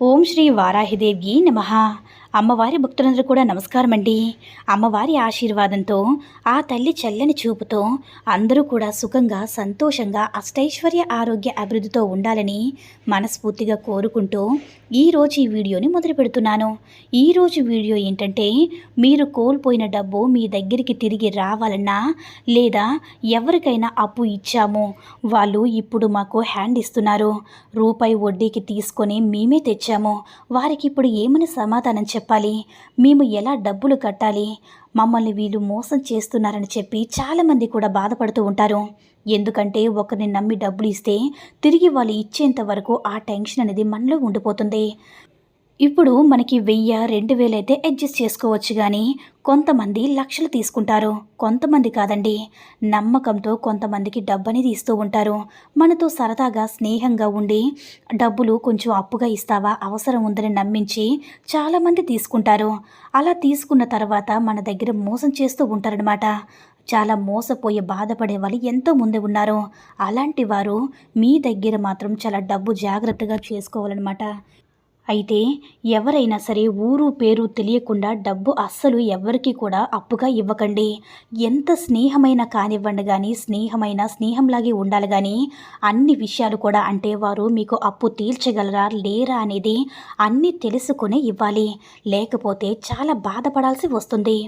ఓం శ్రీ వారాహిదేవి నమ. అమ్మవారి భక్తులందరూ కూడా నమస్కారం అండి అమ్మవారి ఆశీర్వాదంతో ఆ తల్లి చల్లని చూపుతో అందరూ కూడా సుఖంగా సంతోషంగా అష్టైశ్వర్య ఆరోగ్య అభివృద్ధితో ఉండాలని మనస్ఫూర్తిగా కోరుకుంటూ ఈరోజు ఈ వీడియోని మొదలు పెడుతున్నాను. ఈరోజు వీడియో ఏంటంటే మీరు కోల్పోయిన డబ్బు మీ దగ్గరికి తిరిగి రావాలన్నా లేదా ఎవరికైనా అప్పు ఇచ్చాము వాళ్ళు ఇప్పుడు మాకు హ్యాండ్ ఇస్తున్నారు. రూపాయి వడ్డీకి తీసుకొని మేమే తెచ్చాము. వారికి ఇప్పుడు ఏమని సమాధానం చెప్పాలి? మేము ఎలా డబ్బులు కట్టాలి? మమ్మల్ని వీళ్ళు మోసం చేస్తున్నారని చెప్పి చాలామంది కూడా బాధపడుతూ ఉంటారు. ఎందుకంటే ఒకరిని నమ్మి డబ్బులు ఇస్తే తిరిగి వాళ్ళు ఇచ్చేంత వరకు ఆ టెన్షన్ అనేది మనలో ఉండిపోతుంది. ఇప్పుడు మనకి వెయ్యి రెండు వేలు అయితే అడ్జస్ట్ చేసుకోవచ్చు కానీ కొంతమంది లక్షలు తీసుకుంటారు. కొంతమంది కాదండి. నమ్మకంతో కొంతమందికి డబ్బు తీస్తూ ఇస్తూ ఉంటారు. మనతో సరదాగా స్నేహంగా ఉండి డబ్బులు కొంచెం అప్పుగా ఇస్తావా అవసరం ఉందని నమ్మించి చాలామంది తీసుకుంటారు. అలా తీసుకున్న తర్వాత మన దగ్గర మోసం చేస్తూ ఉంటారనమాట చాలా మోసపోయి బాధపడే వాళ్ళు ఎంతో ముందే ఉన్నారు. అలాంటి వారు మీ దగ్గర మాత్రం చాలా డబ్బు జాగ్రత్తగా చేసుకోవాలన్నమాట. అయితే ఎవరైనా సరే ఊరు పేరు తెలియకుండా డబ్బు అస్సలు ఎవరికి కూడా అప్పుగా ఇవ్వకండి. ఎంత స్నేహమైన కానివ్వండి కానీ స్నేహమైన స్నేహంలాగే ఉండాలి కానీ అన్ని విషయాలు కూడా అంటే వారు మీకు అప్పు తీర్చగలరా లేరా అనేది అన్నీ తెలుసుకునే ఇవ్వాలి. లేకపోతే చాలా బాధపడాల్సి వస్తుంది.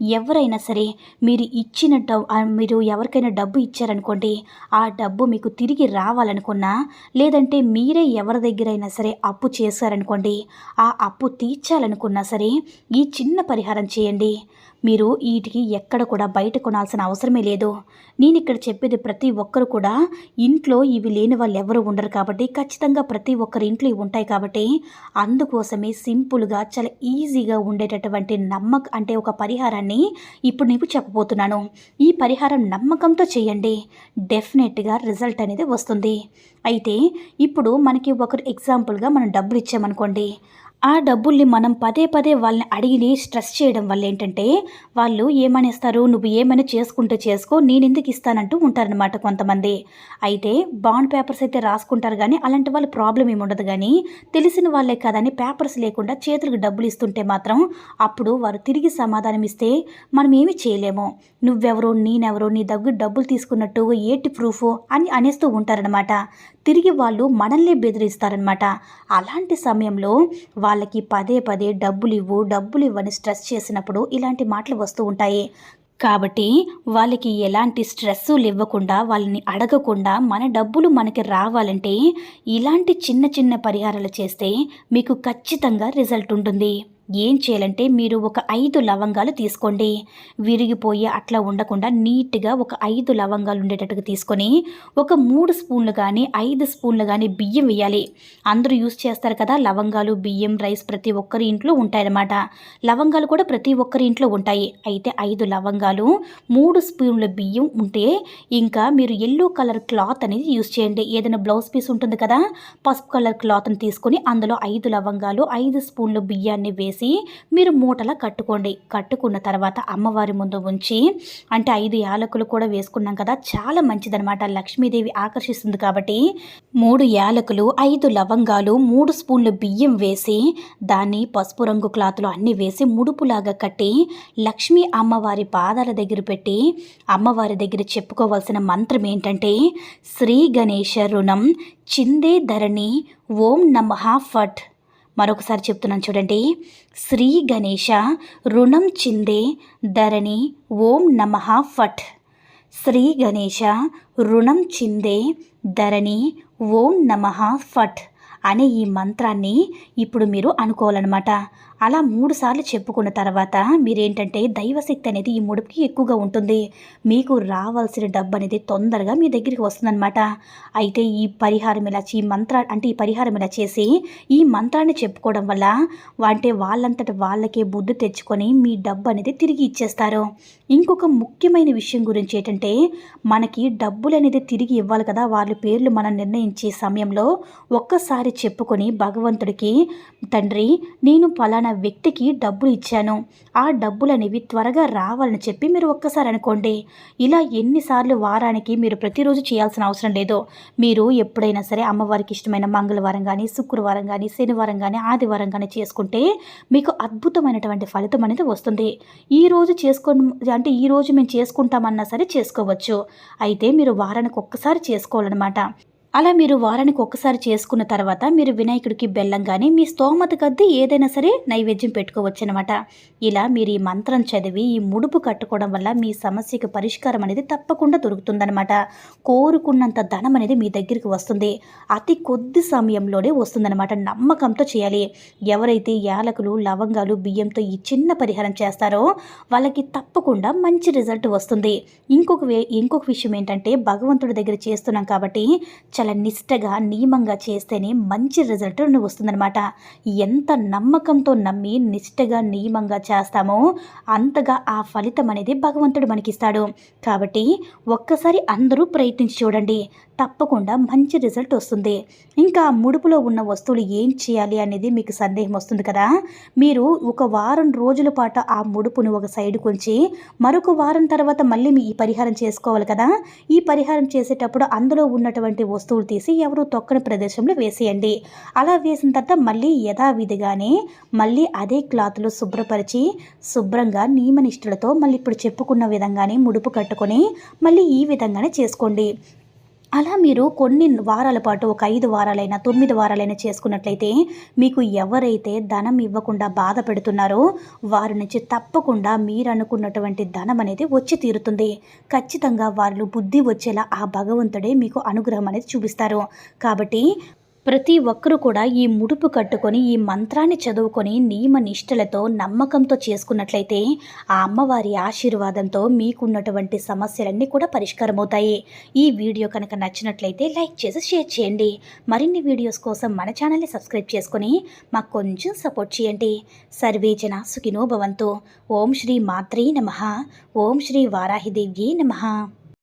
ఎవరైనా సరే మీరు ఇచ్చిన డబ్బు మీరు ఎవరికైనా డబ్బు ఇచ్చారనుకోండి ఆ డబ్బు మీకు తిరిగి రావాలనుకున్నా లేదంటే మీరే ఎవరి దగ్గరైనా సరే అప్పు చేశారనుకో అనుకోండి. ఆ అప్పు తీర్చాలనుకున్నా సరే ఈ చిన్న పరిహారం చేయండి. మీరు వీటికి ఎక్కడ కూడా బయట కొనాల్సిన అవసరమే లేదు. నేను ఇక్కడ చెప్పేది ప్రతి ఒక్కరు కూడా ఇంట్లో ఇవి లేని వాళ్ళు ఎవరు ఉండరు కాబట్టి ఖచ్చితంగా ప్రతి ఒక్కరి ఇంట్లో ఇవి ఉంటాయి కాబట్టి అందుకోసమే సింపుల్గా చాలా ఈజీగా ఉండేటటువంటి నమ్మక అంటే ఒక పరిహారాన్ని ఇప్పుడు నీకు చెప్పబోతున్నాను. ఈ పరిహారం నమ్మకంతో చేయండి. డెఫినెట్గా రిజల్ట్ అనేది వస్తుంది. అయితే ఇప్పుడు మనకి ఒకరు ఎగ్జాంపుల్గా మనం డబ్బులు ఇచ్చామనుకోండి. ఆ డబ్బుల్ని మనం పదే పదే వాళ్ళని అడిగి స్ట్రెస్ చేయడం వల్ల ఏంటంటే వాళ్ళు ఏమనేస్తారు? నువ్వు ఏమైనా చేసుకుంటే చేసుకో నేను ఎందుకు ఇస్తానంటూ ఉంటారనమాట కొంతమంది. అయితే బాండ్ పేపర్స్ అయితే రాసుకుంటారు కానీ అలాంటి వాళ్ళ ప్రాబ్లం ఏమి ఉండదు కానీ తెలిసిన వాళ్ళే కదని పేపర్స్ లేకుండా చేతులకు డబ్బులు ఇస్తుంటే మాత్రం అప్పుడు వారు తిరిగి సమాధానం ఇస్తే మనం ఏమి చేయలేము. నువ్వెవరో నేనెవరో నీ దగ్గర డబ్బులు తీసుకున్నట్టు ఏటి ప్రూఫ్ అని అనేస్తూ ఉంటారనమాట తిరిగి వాళ్ళు మనల్ని బెదిరిస్తారనమాట అలాంటి సమయంలో వాళ్ళకి పదే పదే డబ్బులు ఇవ్వు డబ్బులు ఇవ్వని స్ట్రెస్ చేసినప్పుడు ఇలాంటి మాటలు వస్తూ ఉంటాయి. కాబట్టి వాళ్ళకి ఎలాంటి స్ట్రెస్సులు ఇవ్వకుండా వాళ్ళని అడగకుండా మన డబ్బులు మనకి రావాలంటే ఇలాంటి చిన్న చిన్న పరిహారాలు చేస్తే మీకు ఖచ్చితంగా రిజల్ట్ ఉంటుంది. ఏం చేయాలంటే మీరు ఒక ఐదు లవంగాలు తీసుకోండి. విరిగిపోయి అట్లా ఉండకుండా నీట్గా ఒక ఐదు లవంగాలు ఉండేటట్టుగా తీసుకొని ఒక మూడు స్పూన్లు కానీ ఐదు స్పూన్లు కానీ బియ్యం వేయాలి. అందరూ యూస్ చేస్తారు కదా లవంగాలు బియ్యం రైస్ ప్రతి ఒక్కరి ఇంట్లో ఉంటాయన్నమాట. లవంగాలు కూడా ప్రతి ఒక్కరి ఇంట్లో ఉంటాయి. అయితే ఐదు లవంగాలు మూడు స్పూన్ల బియ్యం ఉంటే ఇంకా మీరు ఎల్లో కలర్ క్లాత్ అనేది యూస్ చేయండి. ఏదైనా బ్లౌజ్ పీస్ ఉంటుంది కదా పసుపు కలర్ క్లాత్ని తీసుకొని అందులో ఐదు లవంగాలు ఐదు స్పూన్లు బియ్యాన్ని వేసి మీరు మూటలా కట్టుకోండి. కట్టుకున్న తర్వాత అమ్మవారి ముందు ఉంచి అంటే ఐదు యాలకులు కూడా వేసుకున్నాం కదా చాలా మంచిదనమాట లక్ష్మీదేవి ఆకర్షిస్తుంది కాబట్టి మూడు యాలకులు ఐదు లవంగాలు మూడు స్పూన్లు బియ్యం వేసి దాన్ని పసుపు రంగు క్లాత్లో అన్నీ వేసి ముడుపులాగా కట్టి లక్ష్మీ అమ్మవారి పాదాల దగ్గర పెట్టి అమ్మవారి దగ్గర చెప్పుకోవాల్సిన మంత్రం ఏంటంటే శ్రీ గణేశ రుణం చిందే ధరణి ఓం నమహా ఫట్. మరొకసారి చెప్తున్నాను చూడండి. శ్రీ గణేష రుణం చిందే ధరణి ఓం నమ ఫట్. శ్రీ గణేష రుణం చిందే ధరణి ఓం నమ ఫట్ అనే ఈ మంత్రాన్ని ఇప్పుడు మీరు అనుకోవాలన్నమాట. అలా మూడు సార్లు చెప్పుకున్న తర్వాత మీరేంటంటే దైవశక్తి అనేది ఈ ముడుపుకి ఎక్కువగా ఉంటుంది. మీకు రావాల్సిన డబ్బు అనేది తొందరగా మీ దగ్గరికి వస్తుందన్నమాట. అయితే ఈ పరిహారం ఇలా ఈ మంత్ర అంటే ఈ పరిహారం ఇలా చేసి ఈ మంత్రాన్ని చెప్పుకోవడం వల్ల అంటే వాళ్ళంతటి వాళ్ళకే బుద్ధి తెచ్చుకొని మీ డబ్బు అనేది తిరిగి ఇచ్చేస్తారు. ఇంకొక ముఖ్యమైన విషయం గురించి ఏంటంటే మనకి డబ్బులు అనేది తిరిగి ఇవ్వాలి కదా. వాళ్ళ పేర్లు మనం నిర్ణయించే సమయంలో ఒక్కసారి చెప్పుకొని భగవంతుడికి తండ్రి నేను పలానా వ్యక్తికి డబ్బులు ఇచ్చాను. ఆ డబ్బులు అనేవి త్వరగా రావాలని చెప్పి మీరు ఒక్కసారి అనుకోండి. ఇలా ఎన్నిసార్లు వారానికి మీరు ప్రతిరోజు చేయాల్సిన అవసరం లేదు. మీరు ఎప్పుడైనా సరే అమ్మవారికి ఇష్టమైన మంగళవారం కానీ శుక్రవారం కానీ శనివారం కానీ ఆదివారం కానీ చేసుకుంటే మీకు అద్భుతమైనటువంటి ఫలితం అనేది వస్తుంది. ఈ రోజు చేసుకొని అంటే ఈ రోజు మేము చేసుకుంటామన్నా సరే చేసుకోవచ్చు. అయితే మీరు వారానికి ఒక్కసారి చేసుకోవాలన్నమాట. అలా మీరు వారానికి ఒక్కసారి చేసుకున్న తర్వాత మీరు వినాయకుడికి బెల్లం కానీ మీ స్తోమత కొద్దీ ఏదైనా సరే నైవేద్యం పెట్టుకోవచ్చు అనమాట ఇలా మీరు ఈ మంత్రం చదివి ఈ ముడుపు కట్టుకోవడం వల్ల మీ సమస్యకు పరిష్కారం అనేది తప్పకుండా దొరుకుతుందనమాట. కోరుకున్నంత ధనం అనేది మీ దగ్గరికి వస్తుంది. అతి కొద్ది సమయంలోనే వస్తుందన్నమాట నమ్మకంతో చేయాలి. ఎవరైతే యాలకులు లవంగాలు బియ్యంతో ఈ చిన్న పరిహారం చేస్తారో వాళ్ళకి తప్పకుండా మంచి రిజల్ట్ వస్తుంది. ఇంకొక ఇంకొక విషయం ఏంటంటే భగవంతుడి దగ్గర చేస్తున్నాం కాబట్టి చాలా నిష్టగా నియమంగా చేస్తేనే మంచి రిజల్ట్ వస్తుందన్నమాట ఎంత నమ్మకంతో నమ్మి నిష్టగా నియమంగా చేస్తామో అంతగా ఆ ఫలితం అనేది భగవంతుడు మనకిస్తాడు. కాబట్టి ఒక్కసారి అందరూ ప్రయత్నించి చూడండి. తప్పకుండా మంచి రిజల్ట్ వస్తుంది. ఇంకా ముడుపులో ఉన్న వస్తువులు ఏం చేయాలి అనేది మీకు సందేహం వస్తుంది కదా? మీరు ఒక వారం రోజుల పాటు ఆ ముడుపును ఒక సైడ్కి ఉంచి మరొక వారం తర్వాత మళ్ళీ మీ ఈ పరిహారం చేసుకోవాలి కదా? ఈ పరిహారం చేసేటప్పుడు అందులో ఉన్నటువంటి వస్తువులు తీసి ఎవరు తొక్కని ప్రదేశంలో వేసేయండి. అలా వేసిన తర్వాత మళ్ళీ యథావిధిగానే మళ్ళీ అదే క్లాత్లో శుభ్రపరిచి శుభ్రంగా నియమనిష్ఠులతో మళ్ళీ ఇప్పుడు చెప్పుకున్న విధంగానే ముడుపు కట్టుకొని మళ్ళీ ఈ విధంగానే చేసుకోండి. అలా మీరు కొన్ని వారాల పాటు ఒక ఐదు వారాలైనా తొమ్మిది వారాలైనా చేసుకున్నట్లయితే మీకు ఎవరైతే ధనం ఇవ్వకుండా బాధ పెడుతున్నారో వారి నుంచి తప్పకుండా మీరు అనుకున్నటువంటి ధనం అనేది వచ్చి తీరుతుంది. ఖచ్చితంగా వాళ్ళు బుద్ధి వచ్చేలా ఆ భగవంతుడే మీకు అనుగ్రహం అనేది చూపిస్తారు. కాబట్టి ప్రతి ఒక్కరూ కూడా ఈ ముడుపు కట్టుకొని ఈ మంత్రాన్ని చదువుకొని నియమ నిష్టలతో నమ్మకంతో చేసుకున్నట్లయితే ఆ అమ్మవారి ఆశీర్వాదంతో మీకున్నటువంటి సమస్యలన్నీ కూడా పరిష్కారమవుతాయి. ఈ వీడియో కనుక నచ్చినట్లయితే లైక్ చేసి షేర్ చేయండి. మరిన్ని వీడియోస్ కోసం మన ఛానల్ని సబ్స్క్రైబ్ చేసుకొని మాకు కొంచెం సపోర్ట్ చేయండి. సర్వే జన సుఖినో భవంతు ఓం శ్రీ మాత్రే నమ. ఓం శ్రీ వారాహిదేవ్యే నమ.